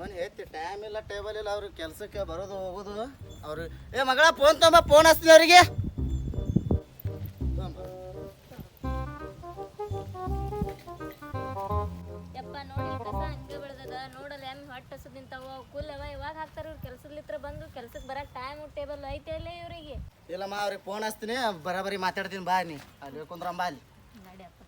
ಅವನು ಹೇಳ್ತಿ ಟೈಮ್ ಇಲ್ಲ ಟೇಬಲ್ ಇಲ್ಲ ಅವ್ರಿಗೆ ಕೆಲಸಕ್ಕೆ ಬರೋದು ಹೋಗೋದು. ಅವರು ಏ ಮಗಳ ಫೋನ್ ತಗೊಂಬ ಫೋನ್ ಹಚ್ತೀನಿ ಅವರಿಗೆ. ಯಪ್ಪ ನೋಡಿ ಕಸ ಹಂಗೆ ಬೆಳೆದದ. ನೋಡಲ್ಲ ಎಮ್ಮೆ ಹೊಟ್ಟೆ ಹಸದ್ ನಿಂತಾವ. ಕುಲ್ಲವ ಇವಾಗ ಹಾಕ್ತಾರ ಇವ್ರು. ಕೆಲ್ಸದ್ಲಿತ್ರ ಬಂದು ಕೆಲ್ಸಕ್ಕೆ ಬರಕ್ ಟೈಮ್ ಟೇಬಲ್ ಐತೆ ಇಲ್ಲ ಇವರಿಗೆ. ಇಲ್ಲಮ್ಮ ಅವ್ರಿಗೆ ಫೋನ್ ಹಚ್ತೀನಿ. ಬರಾಬರಿ ಮಾತಾಡ್ತೀನಿ ಬಾ ನೀ. ಅಲ್ಲಿ ಕುಂದ್ರಮ್ಮ ಬಾ ಅಲ್ಲಿ. ನಡಿಯಪ್ಪ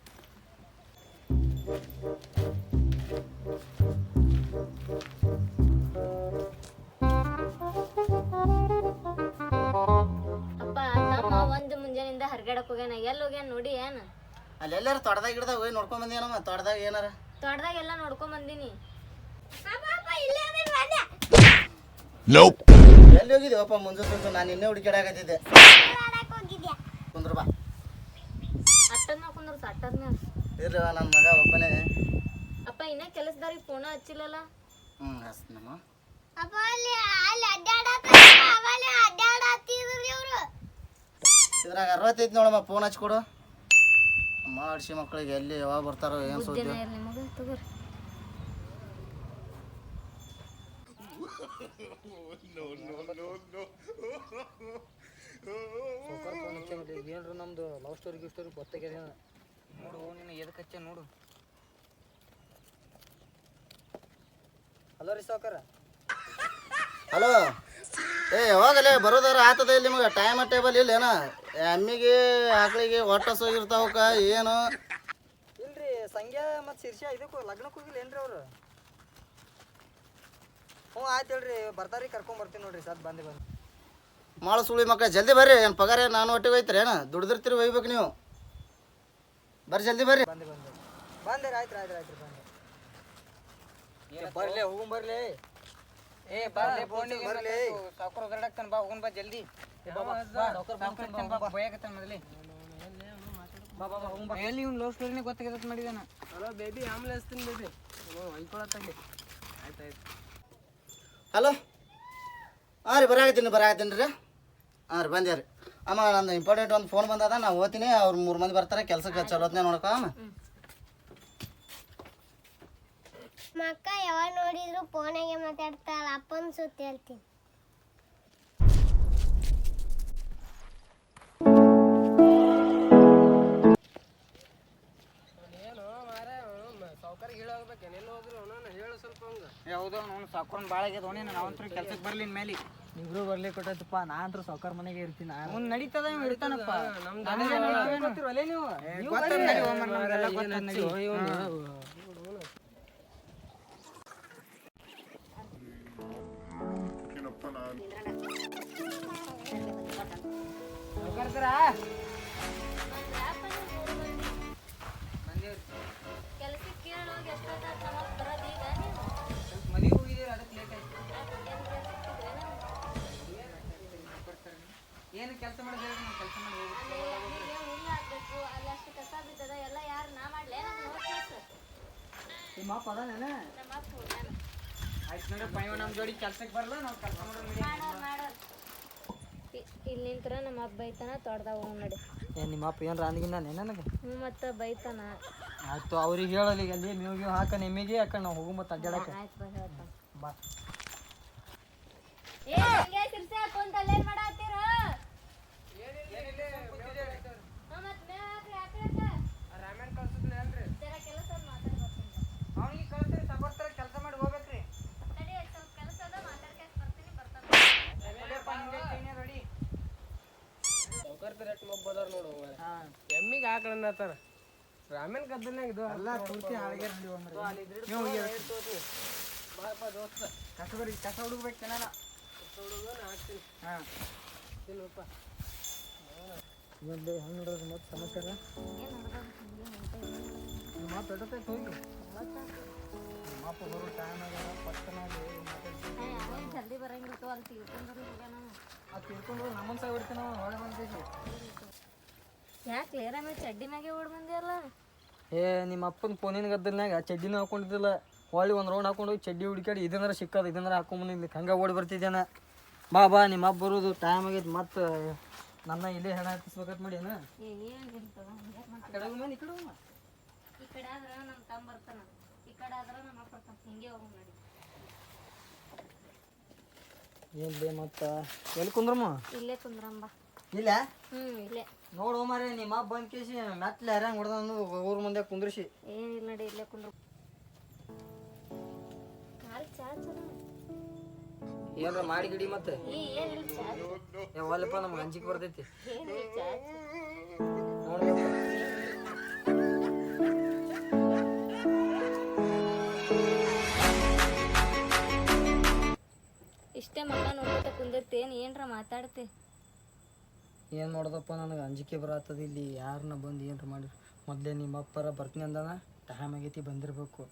ಹೋಗ್ಯಾನ ನೋಡಿ ಏನ್? ಅಲ್ಲಿ ಎಲ್ಲಾರು ತೊಡ್ದಾಗ ಗಿಡದಾಗ ಹೋಗಿ ನೋಡ್ಕೊಂಡ್ ಬಂದೇನಮ್ಮ ತೊಡ್ದಾಗ ಏನಾರ? ತೋಟದಾಗ ಎಲ್ಲ ನೋಡ್ಕೊಂಡ್ ಬಂದಿನಿ. ಎಲ್ಲಿ ಹೋಗಿದ್ದೀವಪ್ಪ ಮುಂಜು ಮುಂಜಾನೆ? ನಾನು ಇನ್ನೇ ಹುಡುಕಾಡಕತ್ತಿದ್ದೆ ಕುಂದ್ರ ಬಾ. ಅಟ್ಟದ ಮ್ಯಾಗ ಕುಂದ್ರ ಅಟ್ಟದ್ನ. ಮ್ಯಾಗ ಇರ್ಲಿ ನನ್ನ ಮಗ ಒಬ್ಬನೇ. ಅಪ್ಪ ಇನ್ನ ಕೆಲಸದಾರಿಗೆ ಫೋನ ಹಚ್ಚಿಲ್ಲಲ್ಲ ಹ್ಮ್ ಹಚ್ತೀನಮ್ಮ ಅಪ್ಪ ಅಲ್ಲಿ ಅಲ್ಲಿ ಅಡ್ಡಾಡತ್ತಿದ್ರು ಇವ್ರು. ಇದ್ರಾಗ ಅರವತ್ತೈದು ನೋಡಮ್ಮ ಫೋನ್ ಹಚ್ಕೊಡು. ಮಾಡಿಸಿ ಮಕ್ಕಳಿಗೆ ಎಲ್ಲಿ ಯಾವಾಗ ಬರ್ತಾರೋ ಏನು ಸುದ್ದಿ ಏನ್ರ ನಮ್ದು ಲವ್ ಸ್ಟೋರಿ ಗಿವ್ ಸ್ಟೋರಿ ಗೊತ್ತಾಗ್ಯದ ನೋಡು ನೀನು ಎದಕ್ಕೆ ಹಚ್ಚ ನೋಡು. ಹಲೋ ರೀ ಸಾವ್ಕಾರ ಹಲೋ ಏ ಯಾವಾಗಲೇ ಬರೋದಾರ ಆತದ ಇಲ್ಲಿ ನಿಮಗೆ? ಟೈಮ್ ಟೇಬಲ್ ಇಲ್ಲ ಏನ ಎಮ್ಮಿಗೆ ಆಕಳಿಗೆ ಹೊಟ್ಟೆ ಸೋಗಿರ್ತಾವಕ್ಕ ಏನು? ಇಲ್ರಿ ಸಂಗ್ಯಾ ಮತ್ತು ಶಿರ್ಷ ಇದಕ್ಕೂ ಲಗ್ನಕ್ಕೆ ಹೋಗಿಲ್ಲ ಏನ್ರಿ ಅವರು? ಹ್ಞೂ ಆಯ್ತು ಹೇಳ್ರಿ ಬರ್ತಾರಿ ಕರ್ಕೊಂಡ್ ಬರ್ತೀನಿ ನೋಡ್ರಿ ಸದ್ ಬಂದು ಬಂದು. ಮಾಳ ಸುಳಿ ಮಕ್ಕಳ ಜಲ್ದಿ ಬರ್ರಿ ಏನು ಪಗಾರ ಏನ್ ನಾನು ಒಟ್ಟಿಗೆ ಹೋಯ್ತಾರೆ ಏನ? ದುಡ್ದಿರ್ತೀರಿ ಒಯ್ಬೇಕು ನೀವು. ಬರ್ರಿ ಜಲ್ದಿ ಬರ್ರಿ. ಬಂದು ಬಂದು ಬಂದೆ. ಆಯ್ತು ಆಯ್ತು ಆಯ್ತು ಬಂದೆ ಬರ್ಲಿ ಹೋಗುಂ ಏ ಬರ್ಲಿ ಫೋನ್ ಬರ್ಲಿ. ಸಾವ್ಕಾರ ಒದರಾಡಕ್ತಾನ ಬಾ ಬಾ ಜಲ್ದಿ. ಎಲ್ಲಿ ಇವ್ನು ಲವ್ ಸ್ಟೋರಿನೇ ಗೊತ್ತಾಗತ್ತ ಮಾಡಿದಾನ? ಹಲೋ ಬೇಬಿ ಆಮೇಲೆ ಹಚ್ತೀನಿ ಬೇಬಿ. ಹೊಯ್ಕೊಳತ್ತಂಗೆ ಆಯ್ತು ಆಯ್ತು. ಹಲೋ? ಹಾಂ ರೀ ಬರಾಗತ್ತೀನಿ ಬರಾಗತ್ತೀನಿ ರೀ. ಹಾಂ ರೀ ಬಂದೆ ರೀ ಅಮ್ಮ ನಂದು ಇಂಪಾರ್ಟೆಂಟ್ ಒಂದು ಫೋನ್ ಬಂದದ ನಾ ಓದ್ತೀನಿ ಅವ್ರು ಮೂರು ಮಂದಿ ಬರ್ತಾರೆ ಕೆಲ್ಸಕ್ಕೆ ಚಲೋತ್ನೇ ನೋಡ್ಕೊ ಅಮ್ಮ ಮಕ್ಕ ಯಾವಾಗ ನೋಡಿದ್ರು ಫೋನಾಗೆ ಮಾತಾಡ್ತಾಳ ಅಪ್ಪನ ಸುತ್ತ ಹೇಳ್ತೀನಿ. ಹೌದು ಅವ್ನು ಸಾಕೋನ್ ಭಾಳ ಆಗ್ಯದ ಅವನೇ ನಾವಂತೂ ಕೆಲ್ಸಕ್ಕೆ ಬರ್ಲಿ ಮೇಲೆ ಇಬ್ರು ಬರ್ಲಿ ಕೊಟ್ಟೈತಪ್ಪ ನಾ ಅಂತೂ ಸಾವ್ಕಾರ ಮನೆಗೆ ಇರ್ತೀನಿ ಅವ್ನು ನಡೀತದ ಇವ್ ಇರ್ತಾನಪ್ಪ. ನೀವು ಏನು ಕೆಲಸ ಮಾಡಿದ್ರೆ ನಾವು ಕೆಲಸ ಮಾಡಿ ಹೋಗ್ಬೇಕು ನಿಮ್ಮ ಅಪ್ಪ ಅದಾನೇನ? ಇಲ್ಲಿ ನಿಂತ್ರ ನಮ್ಮ ಅಪ್ಪ ಬೈತಾನ ತೋಟದಾಗ ಹೋಗ್ ನೋಡಿ. ಏ ನಿಮ್ಮ ಅಪ್ಪ ಏನು ಅಂದಿಗಿನ ನನಗೆ? ಹ್ಞೂ ಮತ್ತೆ ಬೈತಾನ. ಆಯ್ತು ಅವ್ರಿಗೆ ಹೇಳಲಿ ಈಗ ಅಲ್ಲಿ ನೀವು ಹಾಕ ನಿಮಗೆ ಯಾಕ ನಾವು ಹೋಗು ಮತ್ತೆ ಅಡ್ಡಾಡಕ್ಕೆ ಆಯ್ತು ಬಾ ಹೇಳ್ತಾನ ಬಾ. ಏ ಹಂಗೆ ಸಿರ್ಸೆ ಹಾಕೊಂತ ಅಲ್ಲೇನ್ ಮಾಡತ್ತೀರ ಜರ ಕೆಲಸ ಅದ ಮಾತಾಡ್ಬೇಕು ಅವ್ನಿಗೆ ಕಳ್ಸ್ರಿ ತಗೋರ್ತಾರ ಕೆಲಸ ಮಾಡಿ ಹೋಗ್ಬೇಕ್ರಿ ತಡಿ ಸ್ವಲ್ಪ ಕೆಲಸ ಅದ ಮಾತಾಡ್ಕೊಂತ ಬರ್ತೀನಿ ಬರ್ತಾನ ರೆಡಿ ಹಾಂ ಎಮ್ಮಿಗೆ ಆಕಳನ್ನತ್ತಾರ ರಾಮೇನ್ ಗದ್ದಲ್ನಾಗ ಇದು ಎಲ್ಲ ಪೂರ್ತಿ ಹಾಳಿಗೆ ನೀವು ಹೋಗಿ ಕಸ ಬರಿ ಕಸ ಹುಡುಗ್ಬೇಕು ಹಾಕ್ತೀನಿ. ಹಾಂ. ಒಂದು ಹೆಂಗೆ ಮತ್ತೆ ಸಮಾಚಾರ? ಎಷ್ಟೊತ್ತಾಯ್ತು ಹೋಗಿ ಅಪ್ಪ ಬರೋ ಟೈಮ್ ಆಗ ಅವೇನ್ ಜಲ್ದಿ ಬರಂಗಿತ್ತು ಅಲ್ಲಿ ಹೋಗ್ಯಾನ ಅದು ತಿಳ್ಕೊಂಡು ನಮ್ಮನ್ನ ನಾವು ಹೊಳೆ ಬಂದಿದ್ವಿ. ಯಾಕೆ ಲೇರ ಮೇಲೆ ಚಡ್ಡಿ ಮ್ಯಾಗೆ ಓಡ್ ಬಂದಿಯಲ್ಲ? ಏ ನಿಮ್ಮ ಅಪ್ಪನ ಫೋನಿನ ಗದ್ದಲ್ನಾಗ ಚಡ್ಡಿನೂ ಹಾಕೊಂಡಿದ್ದಿಲ್ಲ. ಹೊಳ್ಳಿ ಒಂದು ರೌಂಡ್ ಹಾಕೊಂಡು ಹೋಗಿ ಚಡ್ಡಿ ಹುಡುಕಾಡಿ ಇದನ್ನಾರ ಸಿಕ್ಕದ ಇದನ್ನಾರ ಇಲ್ಲಿ ಹಂಗೆ ಓಡಿ ಬರ್ತಿದ್ದೇನ ಬಾ ಬಾ ನಿಮ್ಮ ಅಪ್ಪ ಬರೋದು ಟೈಮ್ ಆಗೈತೆ. ಮತ್ತೆ ನನ್ನ ಇಲ್ಲೇ ಹೆಣ ಹತ್ತಿಸ್ಬೇಕಂತ ಮಾಡಿ ಏನ? ಈ ಕಡೆ ಆದ್ರ ನಮ್ಮ ತಮ್ಮ ಬರ್ತಾನ. ಈ ಕಡೆ ಆದ್ರ ನಮ್ಮ ಅಪ್ಪ ಬರ್ತಾನ. ಹಿಂಗೆ ಹೋಗ್ ನಡಿ. ಏನ್ ಬೇ ಮತ್ತ? ಎಲ್ಲಿ ಕುಂದ್ರಮ್ಮ? ಇಲ್ಲೇ ಕುಂದ್ರಂಬ. ಇಲ್ಲ? ಹ್ಮ್ ಇಲ್ಲೇ. ನೋಡು ಮಾರೇ ನಿಮ್ಮ ಅಪ್ಪ ಬಂದ್ ಕೇಸಿ ಮೆಟ್ಲ ಹೊಡೆದ ಊರ್ ಮುಂದೆ ಕುಂದ್ರಿಸಿ. ಏನಿಲ್ಲ ನಡಿ ಇಲ್ಲೇ ಕುಂದ್ರ. ಕಾಲ್ ಚಾ ಚಲೋ. ಏನ್ರ ಮಾಡಿ ಗಿಡಿ ಮತ್ತೆ? ಏನಿಲ್ಲ ಒಲ್ಲಪ್ಪ ನಮ್ಗೆ ಹಂಚಿಕ್ ಬರ್ತೈತಿ. ಏನಿಲ್ಲ. ಇಷ್ಟೇ ಮಗ ನೋಡ್ಕೊತ ಕುಂದಿರ್ತೇನ್ ಏನ್ರ ಮಾತಾಡ್ತೆ? ಏನ್ ಮಾಡೋದಪ್ಪ ನನಗೆ? ಅಂಜಿಕೆ ಬರತ್ತದ ಇಲ್ಲಿ. ಯಾರನ್ನ ಬಂದು ಏನ್ರ ಮಾಡಿ ಮೊದಲೇ ನಿಮ್ಮ ಅಪ್ಪರ ಬರ್ತೀನಿ ಅಂದಾನ ಟೈಮ್ ಆಗೈತಿ ಬಂದಿರ್ಬೇಕು.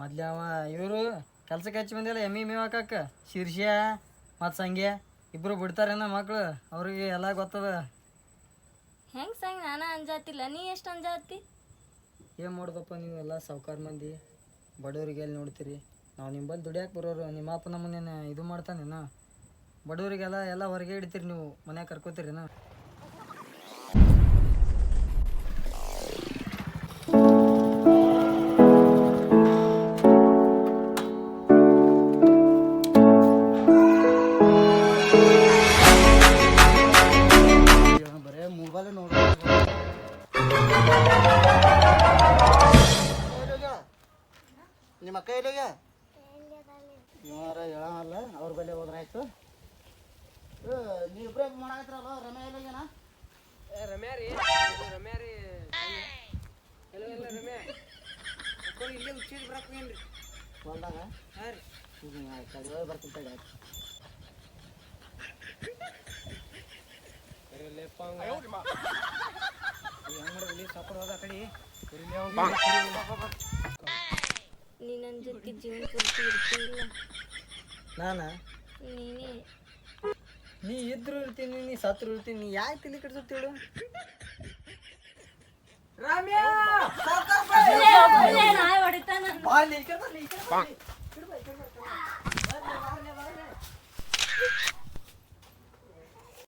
ಮೊದಲೇ ಅವ ಇವರು ಕೆಲ್ಸಕ್ಕೆ ಹಚ್ಚಿ ಬಂದಿಲ್ಲ ಎಮ್ಮಿ ಮೇವ್ ಹಾಕಕ್ಕ. ಶೀರ್ಷ ಮತ್ತು ಸಂಗೆ ಇಬ್ಬರು ಬಿಡ್ತಾರೇನ ಮಕ್ಳು? ಅವ್ರಿಗೆ ಎಲ್ಲ ಗೊತ್ತದ? ಹೆಂಗೆ ಸಂಗ್? ನಾನ ಅಂಜಾತಿಲ್ಲ. ನೀ ಎಷ್ಟು ಅಂಜಾತಿ? ಏನು ಮಾಡೋದಪ್ಪ ನೀವು ಎಲ್ಲ ಸಾವ್ಕಾರ ಮಂದಿ? ಬಡವರಿಗೆ ಎಲ್ಲಿ ನೋಡ್ತೀರಿ? ನಾವು ನಿಂಬಲ್ಲಿ ದುಡಿಯಾಕೆ ಬರೋರು ನಿಮ್ಮ ಅಪ್ಪ ನಮ್ಮನ್ನೇನು ಇದು ಮಾಡ್ತಾನೇನ? ಬಡವರಿಗೆಲ್ಲ ಎಲ್ಲ ಹೊರಗೆ ಇಡ್ತೀರಿ ನೀವು ಮನ್ಯಾಗ ಕರ್ಕೋತೀರಿನ? ಅಕ್ಕ ಇಲ್ಲಿಗೆ ಇವಾರ ಹೇಳಲ್ಲ ಅವ್ರ ಬಲ್ಲಿ ಹೋದ್ರಾಯ್ತು ಏ, ನೀ ಇಬ್ರೇ ಮಾಡಾಕತ್ರಲ್ಲ ರಮ್ಯಾ ಇಲ್ಲಿಗೇನ ಏ ರಮ್ಯಾ ರೀ ರಮ್ಯಾ ರೀ. ಎಲ್ಲ ಎಲ್ಲ ರಮ್ಯಾ. ಇಲ್ಲೇ ಉಚ್ಚಿದ್ ಬರಕ್ ಹೋಗ್ಯಾನ್ರಿ ಹೊಲ್ದಾಗ? ಹಾಂ ರೀ. ಹ್ಞೂ ಆಯ್ತು ಹೋಗಿ ಬರ್ತೀನಿ ತಡಿ ಆಯ್ತು. ಹೆಂಗ್ ಮಾಡೋದು ಸಾಪಡ್ ಹೋದ ಕಡೆ. ಜೊತೆ ಜೀವನ ಪೂರ್ತಿ ಇರ್ತಿಲ್ಲ ನಾನಾ? ನೀನೇ. ನೀ ಇದ್ರು ಇರ್ತೀನಿ ನೀ ಸತ್ರು ಇರ್ತೀನಿ ನೀ ಯಾಕೆ ತಿಳಿ ಕೆಡ್ಸುತ್ತೇಳು ರಾಮ್ಯಾ! ನಾಯಿ ಹೊಡಿತಾನ ಬಾರ್ಲಿ, ಈ ಕಡೆ